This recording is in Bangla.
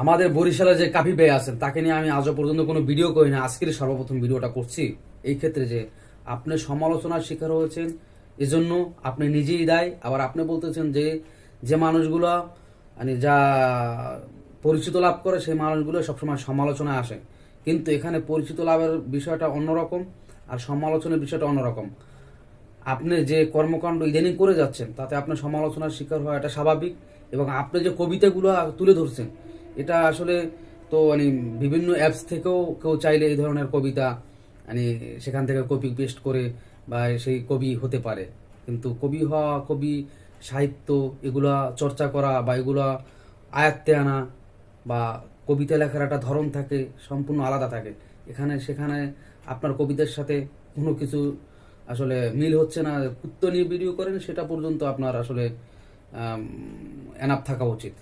আমাদের বরিশালে যে কাফি ভাই আছেন, তাকে নিয়ে আমি আজও পর্যন্ত কোনো ভিডিও করি না। আজকের সর্বপ্রথম ভিডিওটা করছি এই ক্ষেত্রে যে আপনি সমালোচনার শিকার হয়েছেন, এজন্য আপনি নিজেই দায়। আবার আপনি বলতেছেন যে যে মানুষগুলো মানে যা পরিচিত লাভ করে, সেই মানুষগুলো সবসময় সমালোচনায় আসে। কিন্তু এখানে পরিচিত লাভের বিষয়টা অন্যরকম আর সমালোচনার বিষয়টা অন্যরকম। আপনি যে কর্মকাণ্ড ইদানিং করে যাচ্ছেন, তাতে আপনার সমালোচনার শিকার হওয়া এটা স্বাভাবিক এবং আপনি যে কবিতাগুলো তুলে ধরছেন এটা আসলে তো মানে বিভিন্ন অ্যাপস থেকেও কেউ চাইলে এই ধরনের কবিতা মানে সেখান থেকে কপি পেস্ট করে বা সেই কবি হতে পারে। কিন্তু কবি হওয়া, কবি সাহিত্য এগুলা চর্চা করা বা এগুলা আয়ত্তে আনা বা কবিতা লেখার একটা ধরন থাকে, সম্পূর্ণ আলাদা থাকে। এখানে, সেখানে আপনার কবিতার সাথে কোনো কিছু আসলে মিল হচ্ছে না। কুত্ত নিয়ে ভিডিও করেন, সেটা পর্যন্ত আপনার আসলে এনাফ থাকা উচিত।